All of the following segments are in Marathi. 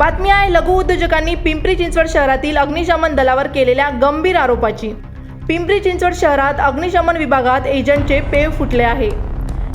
बातमी आहे लघु उद्योजकांनी पिंपरी चिंचवड शहरातील अग्निशमन दलावर केलेल्या गंभीर आरोपाची. पिंपरी चिंचवड शहरात अग्निशमन विभागात एजंटचे पेव फुटले आहे.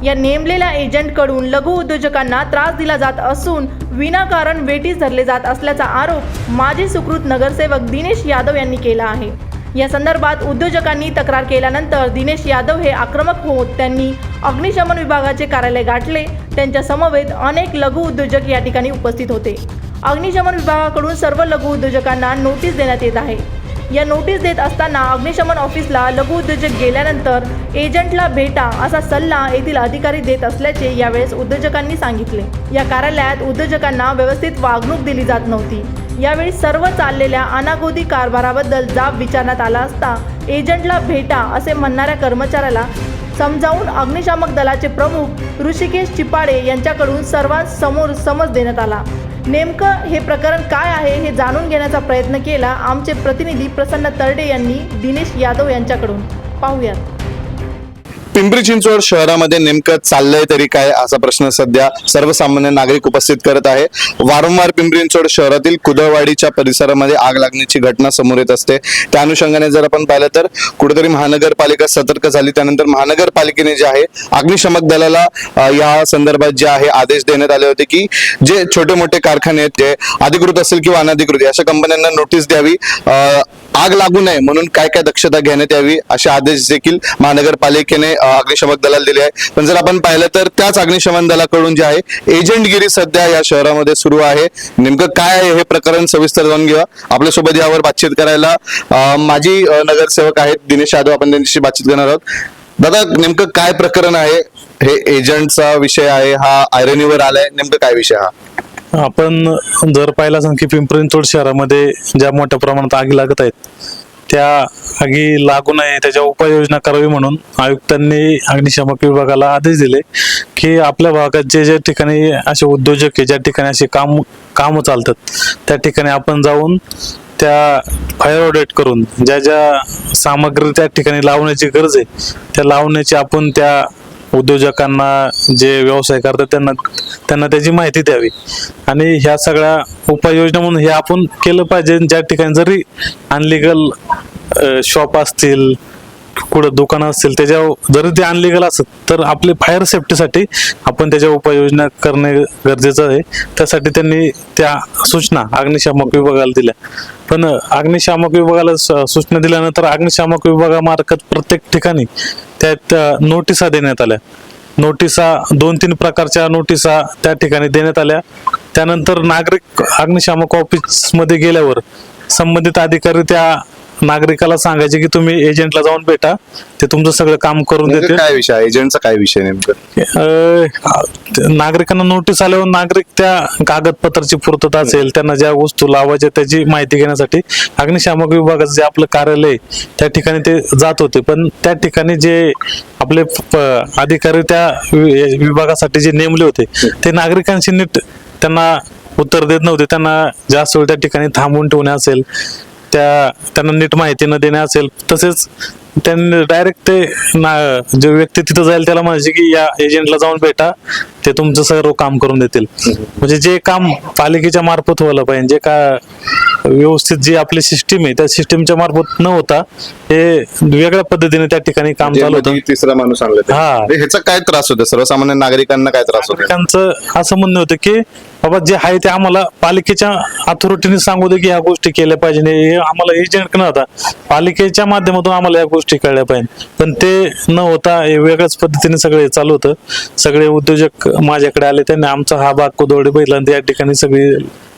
या नेमलेल्या एजंटकडून लघु उद्योजकांना त्रास दिला जात असून विनाकारण वेटीस धरले जात असल्याचा आरोप माजी सुकृत नगरसेवक दिनेश यादव यांनी केला आहे. या संदर्भात उद्योजकांनी तक्रार केल्यानंतर दिनेश यादव हे आक्रमक होत त्यांनी अग्निशमन विभागाचे कार्यालय गाठले. त्यांच्या समवेत अनेक लघु उद्योजक या ठिकाणी उपस्थित होते. अग्निशमन विभागाकडून सर्व लघु उद्योजकांना नोटीस देण्यात येत आहे. या नोटीस देत असताना अग्निशमन ऑफिसला लघु उद्योजक गेल्यानंतर एजंटला भेटा असा सल्ला येथील अधिकारी देत असल्याचे यावेळेस उद्योजकांनी सांगितले. या कार्यालयात उद्योजकांना व्यवस्थित वागणूक दिली जात नव्हती. यावेळी सर्व चाललेल्या अनागोदी कारभाराबद्दल जाब विचारण्यात आला असता एजंटला भेटा असे म्हणणाऱ्या कर्मचाऱ्याला समजावून अग्निशामक दलाचे प्रमुख ऋषिकेश चिपाडे यांच्याकडून सर्वांसमोर समज देण्यात आला. नेमकं हे प्रकरण काय आहे हे जाणून घेण्याचा प्रयत्न केला आमचे प्रतिनिधी प्रसन्न तरडे यांनी दिनेश यादव यांच्याकडून. पाहूयात. पिंपरी चिंचवड शहरामध्ये नेमकं चाललंय तरी काय असा प्रश्न सध्या सर्वसामान्य नागरिक उपस्थित करत आहे. वारंवार पिंपरी चिंचवड शहरातील कुदळवाडीच्या परिसरामध्ये आग लागण्याची घटना समोर येत असते. त्या अनुषंगाने जर आपण पाहिलं तर कुठेतरी महानगरपालिका सतर्क झाली. त्यानंतर महानगरपालिकेने जे आहे अग्निशमक दलाला या संदर्भात जे आहे आदेश देण्यात आले होते की जे छोटे मोठे कारखाने आहेत जे अधिकृत असेल किंवा अनधिकृत अशा कंपन्यांना नोटीस द्यावी. आग लागू नये म्हणून काय काय दक्षता घेण्यात यावी असे आदेश देखील महानगरपालिकेने अग्निशमक दलाला दिले आहे पण जर आपण पाहिलं तर त्याच अग्निशमन दलाकडून जे आहे एजंटगिरी सध्या या शहरामध्ये सुरू आहे. नेमकं काय आहे हे प्रकरण सविस्तर जाऊन घेऊया. आपल्यासोबत यावर बातचीत करायला माझी माजी नगरसेवक आहेत दिनेश यादव. आपण त्यांच्याशी बातचीत करणार आहोत. दादा नेमकं काय प्रकरण आहे? हे एजंटचा विषय आहे हा आयरनीवर आलाय. नेमकं काय विषय हा? आपण जर पाहिलं असेल की पिंपरी शहरामध्ये ज्या मोठ्या प्रमाणात आगी लागत आहेत त्या आगी लागू नये त्याच्या उपाययोजना करावी म्हणून आयुक्तांनी अग्निशामक विभागाला आदेश दिले की आपल्या भागात जे ज्या ठिकाणी असे उद्योजक आहे ज्या ठिकाणी असे काम कामं चालतात त्या ठिकाणी आपण जाऊन त्या फायर ऑडिट करून ज्या ज्या सामग्री त्या ठिकाणी लावण्याची गरज आहे त्या लावण्याची आपण त्या उद्योजकांना जे व्यवसाय करतात त्यांना त्यांना त्याची माहिती द्यावी. आणि ह्या सगळ्या उपाययोजना म्हणून हे आपण केलं पाहिजे. ज्या ठिकाणी जरी अनलिगल शॉप असतील कुठं दुकानं असतील त्याच्यावर जरी ते अनलिगल असत तर आपले फायर सेफ्टीसाठी आपण त्याच्या उपाययोजना करणे गरजेचं आहे. त्यासाठी त्यांनी त्या सूचना अग्निशामक विभागाला दिल्या. पण अग्निशामक विभागाला स- सूचना दिल्यानंतर अग्निशामक विभागामार्फत प्रत्येक ठिकाणी त्यात नोटिसा देण्यात आल्या. नोटिसा दोन तीन प्रकारच्या नोटिसा त्या ठिकाणी देण्यात आल्या. त्यानंतर नागरिक अग्निशामक ऑफिसमध्ये गेल्यावर संबंधित अधिकारी त्या नागरिकाला सांगायचे की तुम्ही एजंटला जाऊन भेटा ते तुमचं सगळं काम करून देते काय विषय एजंटचा काय विषय नेमकं? नागरिकांना नोटीस आल्यावर नागरिक त्या कागदपत्राची पूर्तता असेल त्यांना ज्या वस्तू लावायच्या त्याची माहिती घेण्यासाठी अग्निशामक विभागाचं जे आपलं कार्यालय त्या ठिकाणी ते जात होते. पण त्या ठिकाणी जे आपले अधिकारी त्या विभागासाठी जे नेमले होते ते नागरिकांशी नीट त्यांना उत्तर देत नव्हते. त्यांना जास्त वेळ त्या ठिकाणी थांबवून ठेवणे असेल. त्या त्यांना नीट माहिती न देणे असेल तसेच त्यांनी डायरेक्ट ते ना जे व्यक्ती तिथं जाईल त्याला म्हणायचे की या एजंटला जाऊन भेटा ते तुमचं सर्व काम करून देतील म्हणजे जे काम पालिकेच्या मार्फत व्हायला पाहिजे जे का व्यवस्थित जी आपली सिस्टीम आहे त्या सिस्टीमच्या मार्फत न होता हे वेगळ्या पद्धतीने त्या ठिकाणी काम चालू होतं तिसरा माणूस आणला. हा. म्हणजे ह्याचा काय त्रास होतो सर्वसामान्य नागरिकांना काय त्रास होतो नागरिकांचं असं म्हणणं होतं की बाबा जे आहे ते आम्हाला पालिकेच्या अथॉरिटीने सांगू दे की ह्या गोष्टी केल्या पाहिजे. हे आम्हाला एजंट न होता पालिकेच्या माध्यमातून आम्हाला या गोष्टी कळल्या पाहिजे. पण ते न होता वेगळ्याच पद्धतीने सगळे चालू होतं. सगळे उद्योजक माझ्याकडे आले त्यांनी आमचा हा भाग कोदवडे बैलांत आणि या ठिकाणी सगळी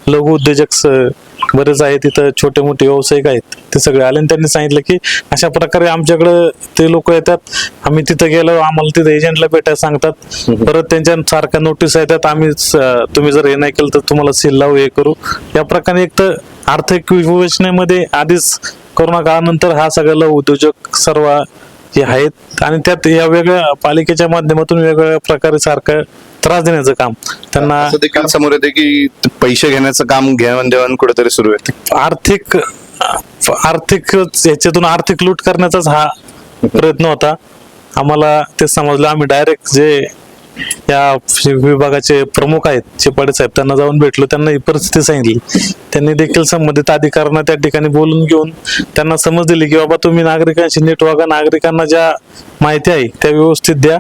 लघु उद्योजक स- बरेच आहेत तिथं छोटे मोठे व्यावसायिक आहेत ते सगळे आले आणि त्यांनी सांगितलं की अशा प्रकारे आमच्याकडं ते लोक येतात आम्ही तिथं गेलो आम्हाला तिथं एजंटला भेटायला सांगतात परत त्यांच्या सारख्या नोटीस येतात आम्ही स- तुम्ही जर हे नाही केलं तर तुम्हाला सील लावू हे करू. या प्रकारे एक तर आर्थिक विवेचनेमध्ये आधीच कोरोना काळानंतर हा सगळा उद्योजक सर्व जे आहेत आणि त्यात या वेगळ्या पालिकेच्या माध्यमातून वेगवेगळ्या प्रकारे सारखं त्रास देण्याचं काम त्यांना असं देखील समोर येते की पैसे घेण्याचं काम घेऊन देवाण कुठेतरी सुरू आहे. आर्थिक आर्थिक ह्याच्यातून आर्थिक लूट करण्याचाच हा प्रयत्न होता. आम्हाला ते समजलं. आम्ही डायरेक्ट जे या विभागाचे प्रमुख आहेत चिपाडे साहेब त्यांना जाऊन भेटलो त्यांना ही परिस्थिती सांगितली. त्यांनी देखील संबंधित अधिकाऱ्यांना त्या ठिकाणी बोलून घेऊन त्यांना समज दिली की बाबा तुम्ही नागरिकांशी नीट वागा नागरिकांना ज्या माहिती आहे त्या व्यवस्थित द्या.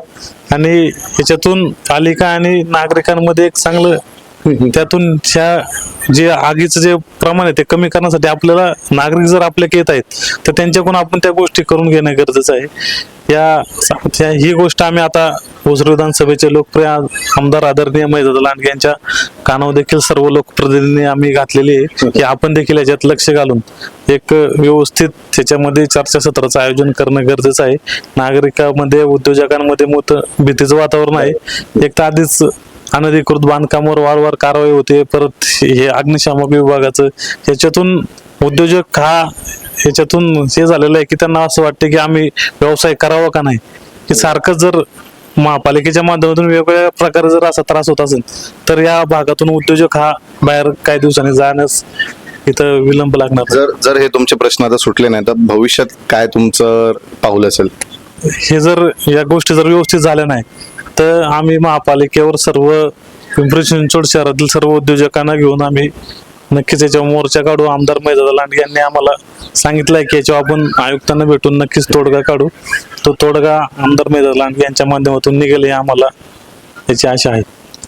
आणि याच्यातून पालिका आणि नागरिकांमध्ये एक चांगलं त्यातून त्या जे आगीचं जे प्रमाण आहे ते कमी करण्यासाठी आपल्याला नागरिक जर आपल्याकडे येत आहेत तर त्यांच्याकडून आपण त्या गोष्टी करून घेणं गरजेचं आहे. या ही गोष्ट आम्ही आता ओझर विधानसभेचे लोकप्रिय आमदार आदरणीय मैदा लांडगे यांच्या कानावर देखील सर्व लोकप्रतिनिधींनी आम्ही घातलेली आहे की आपण देखील याच्यात लक्ष घालून एक व्यवस्थित त्याच्यामध्ये चर्चासत्राचं आयोजन करणं गरजेचं आहे. नागरिकांमध्ये उद्योजकांमध्ये मोठं भीतीचं वातावरण आहे. एक तर आधीच अनधिकृत बांधकामावर वारंवार कारवाई होते. परत हे अग्निशामक विभागाचं याच्यातून उद्योजक हा याच्यातून हे झालेलं आहे की त्यांना असं वाटतं की आम्ही व्यवसाय करावा का नाही? की सारखं जर महापालिकेच्या माध्यमातून वेगवेगळ्या प्रकारे जर असा त्रास होत असेल तर या भागातून उद्योजक हा बाहेर काही दिवसांनी जाण्यास इथं विलंब लागणार. जर जर हे तुमचे प्रश्न आता सुटले नाही तर भविष्यात काय तुमचं पाऊल असेल? हे जर या गोष्टी जर व्यवस्थित झाल्या नाही तर आम्ही महापालिकेवर सर्व पिंपरी चिंचवड शहरातील सर्व उद्योजकांना घेऊन आम्ही नक्कीच याच्यावर मोर्चा काढू. आमदार मैदादा लांडगे यांनी आम्हाला सांगितलंय की याच्यावर आपण आयुक्तांना भेटून नक्कीच तोडगा काढू. तो तोडगा आमदार मैदादा लांडगे यांच्या माध्यमातून निघेल हे आम्हाला याची आशा आहे.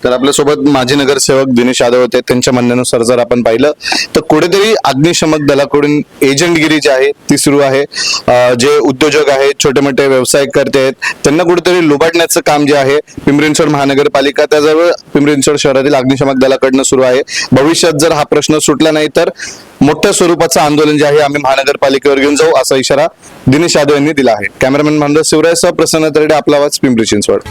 तर आपल्यासोबत माजी नगरसेवक दिनेश यादव होते. त्यांच्या म्हणण्यानुसार जर आपण पाहिलं तर कुठेतरी अग्निशमक दलाकडून एजंटगिरी जी आहे ती सुरू आहे. जे उद्योजक आहेत छोटे मोठे व्यवसाय करते आहेत त्यांना कुठेतरी लुबाडण्याचं काम जे आहे पिंपरी महानगरपालिका त्याजवळ पिंपरी शहरातील अग्निशमक दलाकडनं सुरू आहे. भविष्यात जर हा प्रश्न सुटला नाही तर मोठ्या स्वरूपाचं आंदोलन जे आहे आम्ही महानगरपालिकेवर घेऊन जाऊ असा इशारा दिनेश यादव यांनी दिला आहे. कॅमेरामॅन मानद शिवराय सह प्रसन्न तरडे आपला आवाज पिंपरी चिंचवड.